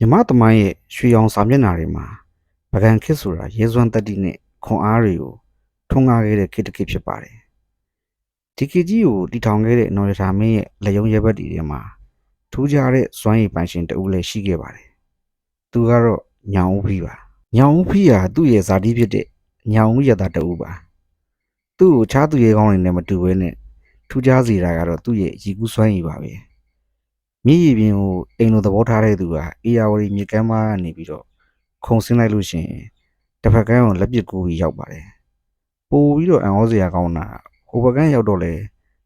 မြမသမိုင်းရဲ့ရွှေရောင်စာမျက်နှာတွေမှာပကံခေတ်ဆိုတာရဲစွမ်းတက်တိနဲ့ခွန်အားတွေကိုထွန်းကားခဲ့တဲ့ခေတ်တစ်ခေတ်ဖြစ်ပါတယ်ဒီခေတ်ကြီးကိုတည်ထောင်ခဲ့တဲ့နော်ရထာမင်းရဲ့လက်ယုံရဲဘက်တီထဲမှာထူးခြားတဲ့စွမ်းရည်ပိုင်ရှင်တဦးလည်းရှိခဲ့ပါတယ်သူကတော့ညောင်ဦးဖီးပါညောင်ဦးဖီးဟာသူ့ရဲ့ဇာတိဖြစ်တဲ့ညောင်ဦးရတာတဦးပါသူ့ကိုခြားသူရဲကောင်းတွေနဲ့မတူဘဲနဲ့ထူးခြားစေတာကတော့သူ့ရဲ့ရီကူးစွမ်းရည်ပါပဲ မြည်ရည်ပြင်ကိုအိမ်လိုသဘောထားတဲ့သူကအေယာဝတီမြေကမ်းမကနေပြီးတော့ခုံဆင်းလိုက်လို့ရှိရင်တစ်ဖက်ကန်းကိုလက်ပစ်ကူပြီးရောက်ပါတယ်ပို့ပြီးတော့အံ့ဩစရာကောင်းတာဟိုဘက်ကန်းရောက်တော့လေ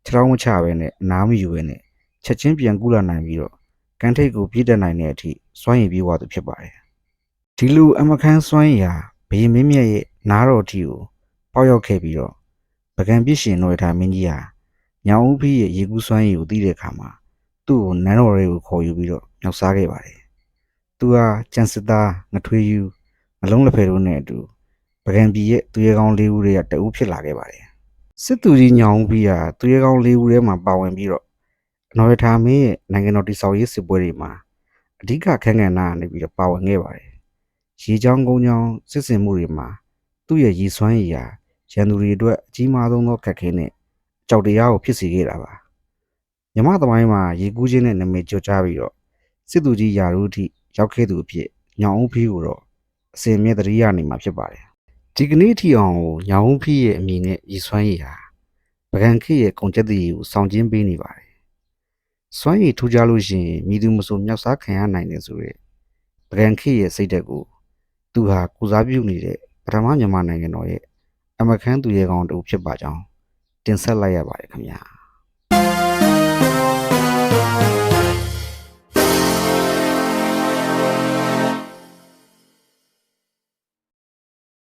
ခြေထောက်မချပဲနဲ့အနားမယူပဲနဲ့ချက်ချင်းပြန်ကူလာနိုင်ပြီးတော့ကန်ထိတ်ကိုပြည့်တက်နိုင်တဲ့အထိစွမ်းရည်ပြေးသွားသူဖြစ်ပါတယ်ဒီလိုအမခန်းစွမ်းရည်ဟာဘယင်းမင်းမြတ်ရဲ့နားတော်အထိကိုပေါက်ရောက်ခဲ့ပြီးတော့ပကံပြစ်ရှင်တော်ထားမင်းကြီးဟာညောင်ဦးဖီးရဲ့ရေကူးစွမ်းရည်ကိုသိတဲ့အခါမှာ သူ့ကိုနန်းတော်တွေကိုခေါ်ယူပြီးတော့မြောက်စားခဲ့ပါတယ်။သူဟာကြံစစ်သားငထွေးယူမလုံးလက်ဖယ်တို့နဲ့အတူပကံပြည်ရဲ့သူရဲကောင်းလေးဦးတွေကတအူးဖြစ်လာခဲ့ပါတယ်။စစ်သူကြီးညောင်ဦးပြီးဟာသူရဲကောင်းလေးဦးထဲမှာပါဝင်ပြီးတော့အနော်ရထာမင်းရဲ့နိုင်ငံတော်တည်ဆောက်ရေးစစ်ပွဲတွေမှာအဓိကခန်းကဏ္ဍကနေပြီးတော့ပါဝင်ခဲ့ပါတယ်။ရေချောင်းကုန်းချောင်းစစ်စင်မှုတွေမှာသူ့ရဲ့ရည်စွမ်းရည်ဟာရန်သူတွေအတွက်အကြီးမားဆုံးသောခက်ခဲနဲ့အကြောက်တရားကိုဖြစ်စေခဲ့တာပါ။ မြမသမိုင်းမှာရေကူးခြင်းနဲ့နာမည်ကျော်ကြားပြီးတော့စစ်သူကြီးယာရုအထိရောက်ခဲ့သူအဖြစ်ညောင်ဦးဖီးကိုတော့အစင်မြဲတရိယာနေမှာဖြစ်ပါတယ်ဒီကနေ့အထိအောင်ကိုညောင်ဦးဖီးရဲ့အမည်နဲ့ရည်စွမ်းရည်ဟာပကံခေတ်ရဲ့ကုန်ကျက်တည်ကိုဆောင်ကျင်းပေးနေပါတယ်စွမ်းရည်ထူးခြားလို့ရှိရင်မိသူမဆိုမြောက်စားခံရနိုင်တယ်ဆိုရက်ပကံခေတ်ရဲ့စိတ်ဓာတ်ကိုသူဟာကုစားပြုနေတဲ့ပထမမြန်မာနိုင်ငံတော်ရဲ့အမခန်းသူရဲကောင်းတူဖြစ်ပါကြောင်းတင်ဆက်လိုက်ရပါတယ်ခင်ဗျာ